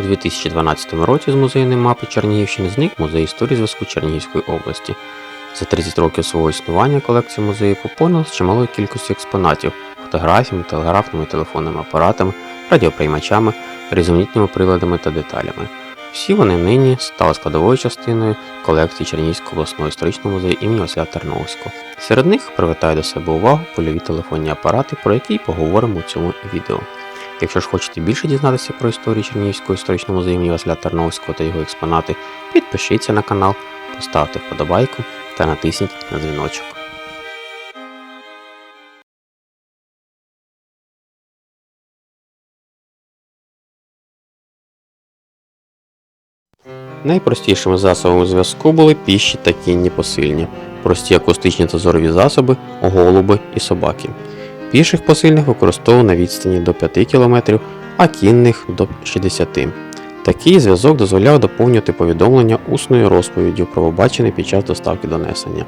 У 2012 році з музейної мапи Чернігівщини зник музей історії зв'язку Чернігівської області. За 30 років свого існування колекція музею поповнилась чималою кількістю експонатів, фотографіями, телеграфними телефонними апаратами, радіоприймачами, різноманітними приладами та деталями. Всі вони нині стали складовою частиною колекції Чернігівського обласного історичного музею імені Василя Терновського. Серед них привертаю до себе увагу польові телефонні апарати, про які поговоримо у цьому відео. Якщо ж хочете більше дізнатися про історію Чернігівського історичного музею імені Василя Терновського та його експонати, підпишіться на канал, поставте вподобайку та натисніть на дзвіночок. Найпростішими засобами зв'язку були піші та кінні посильні, прості акустичні та зорові засоби, голуби і собаки. Піших посильних використовували на відстані до 5 км, а кінних до 60 Такий зв'язок дозволяв доповнювати повідомлення усною розповіддю про побачене під час доставки донесення.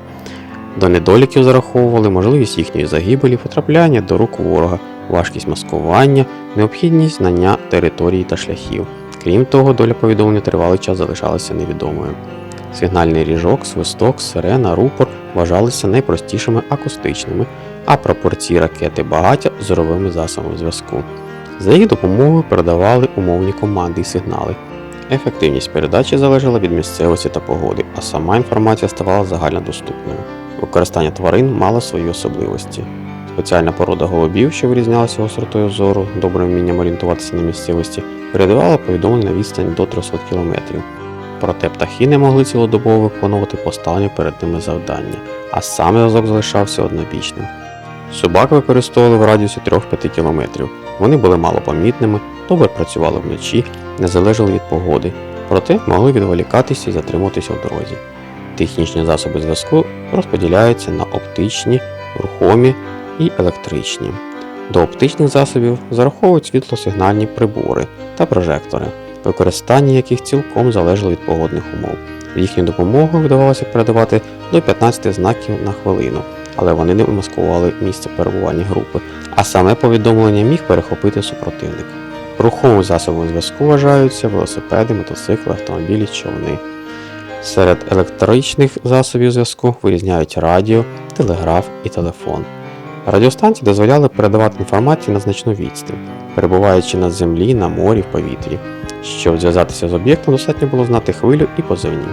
До недоліків зараховували можливість їхньої загибелі, потрапляння до рук ворога, важкість маскування, необхідність знання території та шляхів. Крім того, доля повідомлення тривалий час залишалася невідомою. Сигнальний ріжок, свисток, сирена, рупор вважалися найпростішими акустичними, а пропорції ракети багаття зоровими засобами зв'язку. За їх допомогою передавали умовні команди і сигнали. Ефективність передачі залежала від місцевості та погоди, а сама інформація ставала загальнодоступною. Використання тварин мало свої особливості. Спеціальна порода голубів, що вирізнялася гостротою зору, добрим вмінням орієнтуватися на місцевості, передавала повідомлення на відстань до 300 км. Проте птахи не могли цілодобово виконувати поставлені перед ними завдання, а сам зв'язок залишався однобічним. Собак використовували в радіусі 3-5 км. Вони були малопомітними, добре працювали вночі, не залежали від погоди, проте могли відволікатися і затримуватися в дорозі. Технічні засоби зв'язку розподіляються на оптичні, рухомі і електричні. До оптичних засобів зараховують світлосигнальні прибори та прожектори, використання яких цілком залежало від погодних умов. Їхню допомогу вдавалося передавати до 15 знаків на хвилину, але вони не маскували місце перебування групи, а саме повідомлення міг перехопити супротивник. Рухомим засобом зв'язку вважаються велосипеди, мотоцикли, автомобілі, човни. Серед електричних засобів зв'язку вирізняють радіо, телеграф і телефон. Радіостанції дозволяли передавати інформацію на значну відстань, перебуваючи на землі, на морі, в повітрі. Щоб зв'язатися з об'єктом, достатньо було знати хвилю і позивні.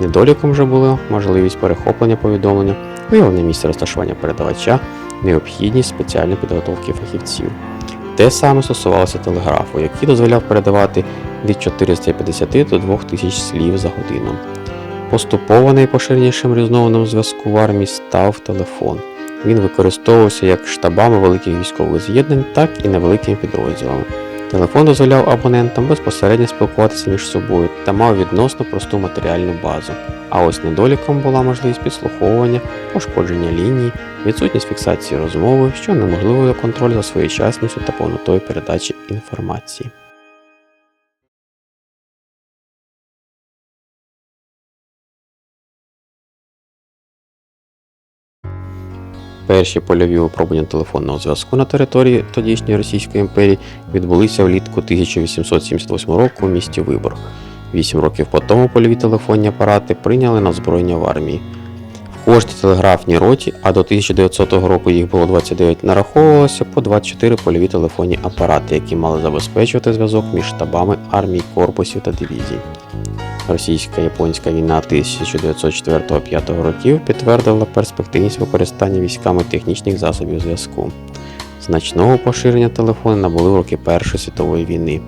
Недоліком же була можливість перехоплення повідомлення, виявлення місця розташування передавача, необхідність спеціальної підготовки фахівців. Те саме стосувалося телеграфу, який дозволяв передавати від 450 до 2000 слів за годину. Поступово найпоширенішим різновидом зв'язку в армії став телефон. Він використовувався як штабами великих військових з'єднань, так і невеликими підрозділами. Телефон дозволяв абонентам безпосередньо спілкуватися між собою та мав відносно просту матеріальну базу. А ось недоліком була можливість підслуховування, пошкодження лінії, відсутність фіксації розмови, що неможливо контроль за своєчасністю та повнотою передачі інформації. Перші польові випробування телефонного зв'язку на території тодішньої Російської імперії відбулися влітку 1878 року у місті Виборг. Вісім років по тому польові телефонні апарати прийняли на озброєння в армії. В кожній телеграфній роті, а до 1900 року їх було 29, нараховувалося по 24 польові телефонні апарати, які мали забезпечувати зв'язок між штабами армій, корпусів та дивізій. Російсько-японська війна 1904-5 років підтвердила перспективність використання військами технічних засобів зв'язку. Значного поширення телефони набули в роки Першої світової війни.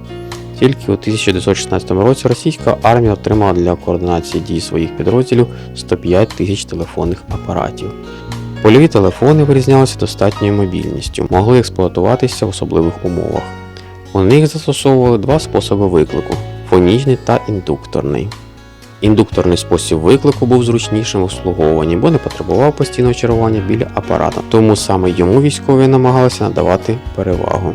Тільки у 1916 році російська армія отримала для координації дій своїх підрозділів 105 тисяч телефонних апаратів. Польові телефони вирізнялися достатньою мобільністю, могли експлуатуватися в особливих умовах. У них застосовували два способи виклику фонічний та індукторний. Індукторний спосіб виклику був зручнішим в обслуговуванні, бо не потребував постійного чергування біля апарата, тому саме йому військові намагалися надавати перевагу.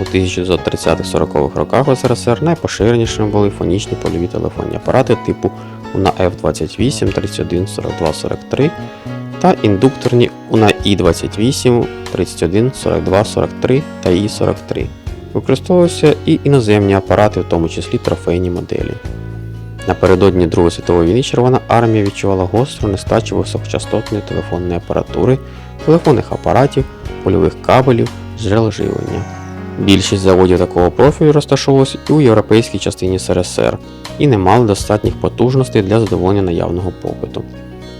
У 1930-40-х роках в СРСР найпоширенішими були фонічні польові телефонні апарати типу UNA F28, 31, 42, 43 та індукторні UNA I28, 31, 42, 43 та I43. Використовувалися і іноземні апарати, в тому числі трофейні моделі. Напередодні Другої світової війни Червона армія відчувала гостру нестачу високочастотної телефонної апаратури, телефонних апаратів, польових кабелів, джерел живлення. Більшість заводів такого профілю розташовувалися і у європейській частині СРСР і не мали достатніх потужностей для задоволення наявного попиту.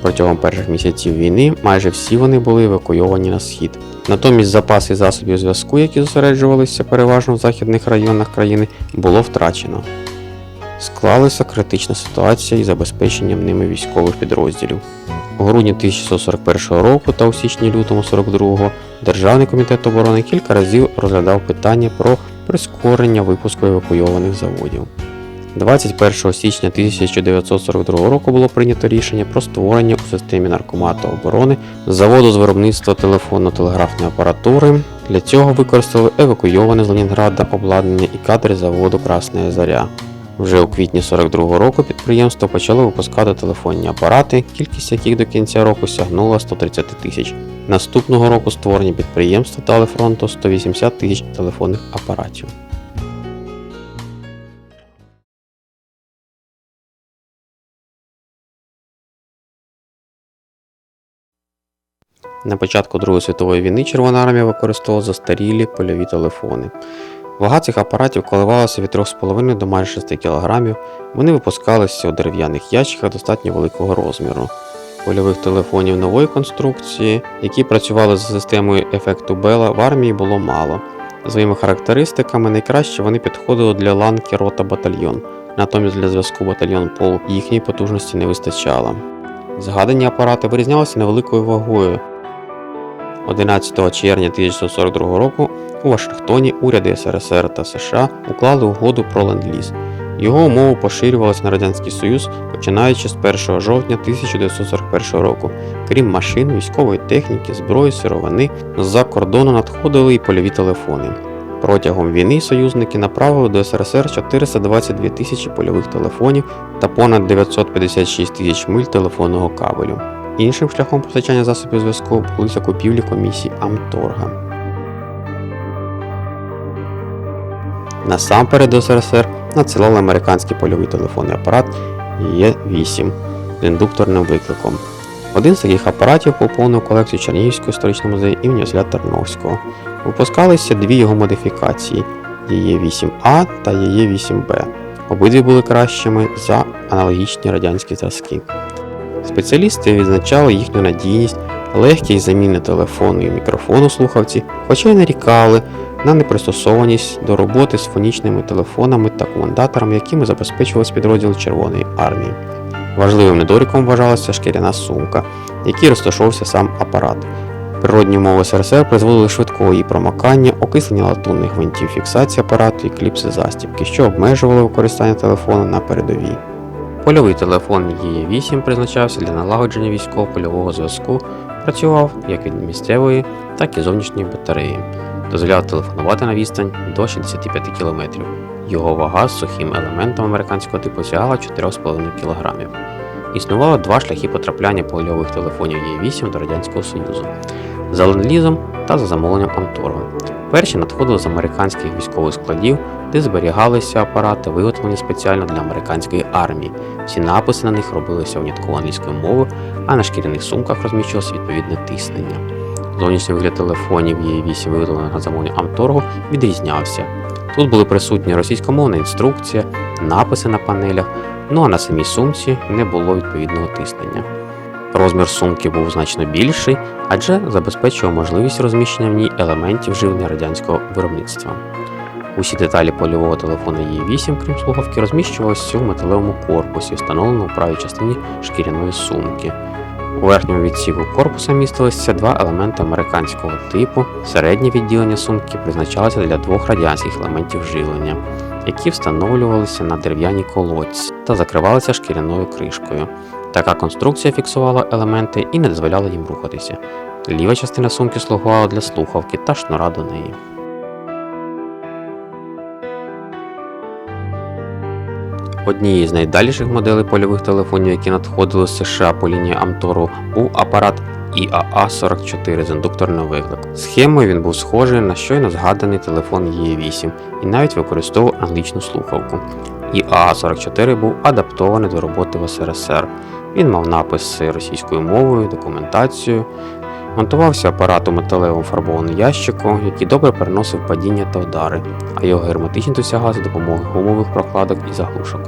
Протягом перших місяців війни майже всі вони були евакуйовані на схід. Натомість запаси засобів зв'язку, які зосереджувалися переважно в західних районах країни, було втрачено. Склалася критична ситуація із забезпеченням ними військових підрозділів. У грудні 1641 року та у січні-лютому 42-го Державний комітет оборони кілька разів розглядав питання про прискорення випуску евакуйованих заводів. 21 січня 1942 року було прийнято рішення про створення у системі наркомату оборони заводу з виробництва телефонно-телеграфної апаратури. Для цього використали евакуйоване з Ленінграда обладнання і кадри заводу Красна Заря. Вже у квітні 42-го року підприємство почало випускати телефонні апарати, кількість яких до кінця року сягнула 130 тисяч. Наступного року створені підприємства дали фронту 180 тисяч телефонних апаратів. На початку Другої світової війни Червона армія використовувала застарілі польові телефони. Вага цих апаратів коливалася від 3,5 до майже 6 кг. Вони випускалися у дерев'яних ящиках достатньо великого розміру. Польових телефонів нової конструкції, які працювали за системою ефекту Бела, в армії було мало. Своїми характеристиками найкраще вони підходили для ланки рота батальйон, натомість для зв'язку батальйон полк їхньої потужності не вистачало. Згадані апарати вирізнялися невеликою вагою. 11 червня 1942 року у Вашингтоні уряди СРСР та США уклали угоду про ленд-ліз. Його умови поширювалися на Радянський Союз починаючи з 1 жовтня 1941 року. Крім машин, військової техніки, зброї, сировини, з-за кордону надходили і польові телефони. Протягом війни союзники направили до СРСР 422 тисячі польових телефонів та понад 956 тисяч миль телефонного кабелю. Іншим шляхом постачання засобів зв'язку були закупівлі комісії Амторга. Насамперед до СРСР надсилали американський польовий телефонний апарат Є8 з індукторним викликом. Один з таких апаратів поповнив колекцію Чернігівського історичного музею імені Василя Тарновського. Випускалися дві його модифікації ЄЄ8А та ЄЄ8Б. Обидві були кращими за аналогічні радянські зразки. Спеціалісти відзначали їхню надійність, легкість заміни телефону і мікрофону слухавці, хоча й нарікали на непристосованість до роботи з фонічними телефонами та командаторами, якими забезпечувалися підрозділи Червоної армії. Важливим недоріком вважалася шкіряна сумка, в якій розташовувався сам апарат. Природні умови СРСР призводили швидкого її промокання, окислення латунних гвинтів фіксації апарату і кліпси застібки, що обмежували використання телефону на передовій. Польовий телефон Є8 призначався для налагодження військово-польового зв'язку, працював як від місцевої, так і зовнішньої батареї, дозволяв телефонувати на відстань до 65 км. Його вага з сухим елементом американського типу сягала 4,5 кг. Існувало два шляхи потрапляння польових телефонів Є8 до Радянського Союзу за ленд-лізом та за замовленням Амторгу. Перші надходили з американських військових складів, де зберігалися апарати, виготовлені спеціально для американської армії. Всі написи на них робилися винятково англійською мовою, а на шкіряних сумках розміщувалося відповідне тиснення. Зовнішній вигляд телефонів Є8, виготовлених на замовлення Амторгу, відрізнявся. Тут були присутні російськомовна інструкція, написи на панелях, ну а на самій сумці не було відповідного тиснення. Розмір сумки був значно більший, адже забезпечував можливість розміщення в ній елементів живлення радянського виробництва. Усі деталі польового телефону Є8, крім слухавки, розміщувалися у металевому корпусі, встановленому у правій частині шкіряної сумки. У верхньому відсіку корпуса містилися два елементи американського типу. Середнє відділення сумки призначалося для двох радянських елементів живлення, які встановлювалися на дерев'яній колодці та закривалися шкіряною кришкою. Така конструкція фіксувала елементи і не дозволяла їм рухатися. Ліва частина сумки слугувала для слухавки та шнура до неї. Однією з найдальших моделей польових телефонів, які надходили з США по лінії Амтору, був апарат IAA-44 з індукторним виклик. Схемою він був схожий на щойно згаданий телефон Є8 і навіть використовував англічну слухавку. IAA-44 був адаптований до роботи в СРСР. Він мав написи російською мовою, документацією, Монтувався апарат у металевому фарбованому ящику, який добре переносив падіння та удари, а його герметичність досягалася за допомогою гумових прокладок і заглушок.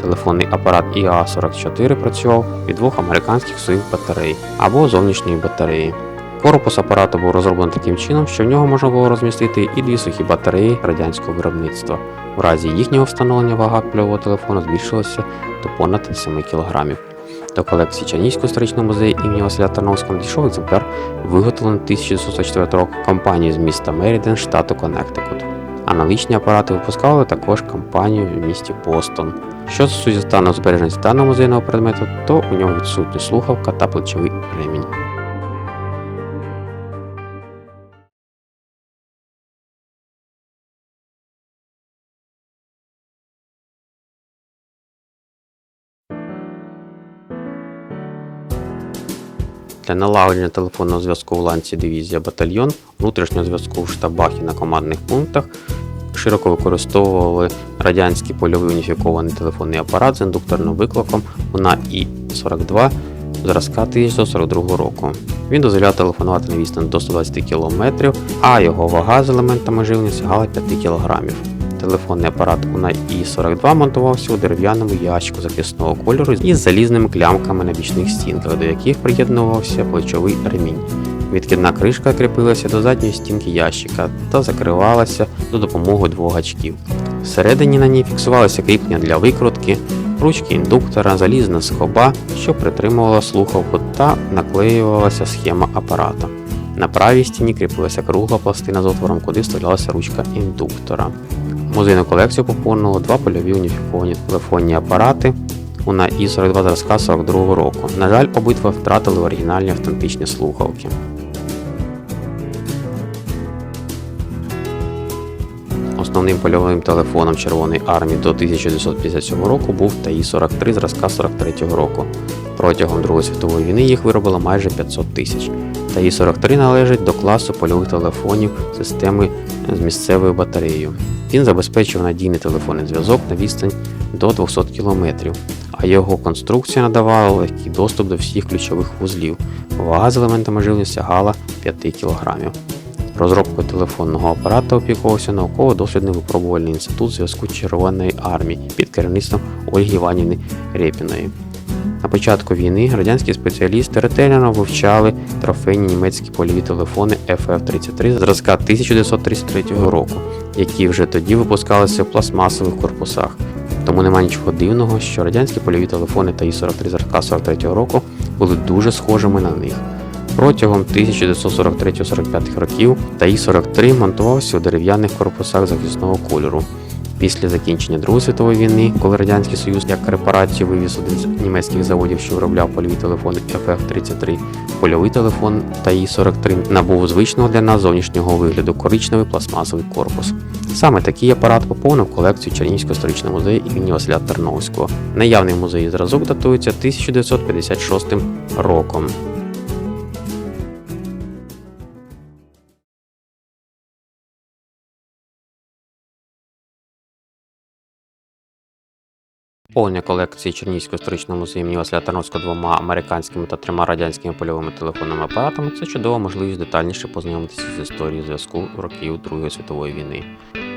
Телефонний апарат IA-44 працював від двох американських своїх батарей або зовнішньої батареї. Корпус апарату був розроблений таким чином, що в нього можна було розмістити і дві сухі батареї радянського виробництва. У разі їхнього встановлення вага польового телефону збільшилася до понад 7 кг. До колекції Чанівського історичного музею імені Василя Тарновського надійшов екземпляр, виготовлений 1904 року компанією з міста Меріден, штату Коннектикут. Аналогічні апарати випускали також компанію в місті Бостон. Що стосується стану збереження стану музейного предмету, то у нього відсутні слухавка та плечовий ремінь. Для налагодження телефонного зв'язку в ланці дивізія батальйон, внутрішнього зв'язку в штабах і на командних пунктах широко використовували радянський польовий уніфікований телефонний апарат з індукторним викликом на І-42 зразка 1942 року. Він дозволяв телефонувати на відстань до 120 км, а його вага з елементами живлення сягала 5 кг. Телефонний апарат на І-42 монтувався у дерев'яному ящику захисного кольору із залізними клямками на бічних стінках, до яких приєднувався плечовий ремінь. Відкидна кришка кріпилася до задньої стінки ящика та закривалася за допомогою двох гачків. Всередині на ній фіксувалися кріплення для викрутки, ручки індуктора, залізна скоба, що притримувала слухавку та наклеювалася схема апарата. На правій стіні кріпилася кругла пластина з отвором, куди вставлялася ручка індуктора. Музейну колекцію поповнило два польові уніфіковані телефонні апарати на І-42 зразка 42 року. На жаль, обидва втратили оригінальні автентичні слухавки. Основним польовим телефоном Червоної армії до 1957 року був ТАІ-43 зразка 43 року. Протягом Другої світової війни їх виробило майже 500 тисяч. ТАІ-43 належить до класу польових телефонів системи з місцевою батареєю. Він забезпечив надійний телефонний зв'язок на відстань до 200 км, а його конструкція надавала легкий доступ до всіх ключових вузлів. Вага з елементами живлення сягала 5 кг. Розробкою телефонного апарата опікувався науково-дослідний випробувальний інститут зв'язку Червоної армії під керівництвом Ольги Іванівни Рєпіної. На початку війни радянські спеціалісти ретельно вивчали трофейні німецькі польові телефони FF-33 зразка 1933 року, які вже тоді випускалися в пластмасових корпусах. Тому нема нічого дивного, що радянські польові телефони ТАІ-43 зразка 43 року були дуже схожими на них. Протягом 1943-45 років ТАІ-43 монтувався у дерев'яних корпусах захисного кольору. Після закінчення Другої світової війни, коли Радянський Союз як репарацію вивіз один з німецьких заводів, що виробляв польові телефони FF-33, польовий телефон ТАІ-43 набув звичного для нас зовнішнього вигляду коричневий пластмасовий корпус. Саме такий апарат поповнив колекцію Чернігівського історичного музею імені Василя Терновського. Наявний в музеї зразок датується 1956 роком. Повнення колекції Чернігівського історичного музею імені Василя Тарновського двома американськими та трьома радянськими польовими телефонними апаратами це чудова можливість детальніше познайомитися з історією зв'язку років Другої світової війни.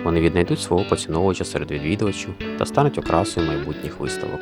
Вони віднайдуть свого поціновувача серед відвідувачів та стануть окрасою майбутніх виставок.